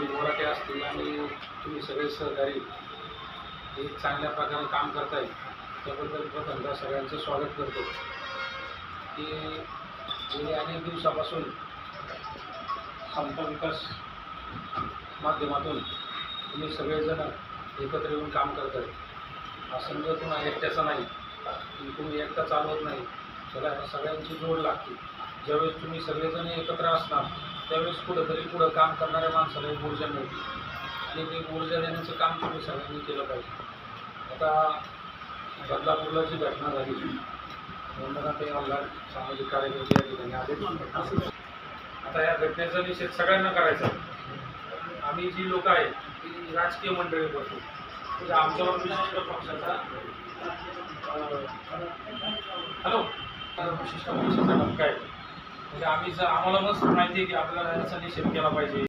सुनील असतील आणि तुम्ही सगळे सहकारी हे चांगल्या प्रकारे काम करताय त्याबद्दल प्रथमतः सगळ्यांचं स्वागत करतो. की गेले अनेक दिवसापासून समता विकास माध्यमातून तुम्ही सगळेजण एकत्र येऊन काम करताय. हा संघ तुम्हाला एकट्याचा नाही तुम्ही एकटा चालवत नाही सगळ्या सगळ्यांची जोड लागते. ज्यावेळेस तुम्ही सगळेजण एकत्र असणार त्यावेळेस कुठंतरी पुढं काम करणाऱ्या माणसाला एक ऊर्जा मिळते. आणि ती ऊर्जा देण्याचं काम तुम्ही सगळ्यांनी केलं पाहिजे. आता बदलापूरला जी घटना झाली वंदना ते आमदार सामाजिक कार्यकर्ते या ठिकाणी आले. आता या घटनेचा निषेध सगळ्यांना करायचा आहे. आम्ही जी लोक आहेत ती राजकीय मंडळी करतो म्हणजे आमच्यावर विशिष्ट पक्षाचा हॅलो? विशिष्ट पक्षाचा धमका आहे की आम्ही जर आम्हाला मस्त माहिती आहे की आपल्याला याचा निषेध केला पाहिजे.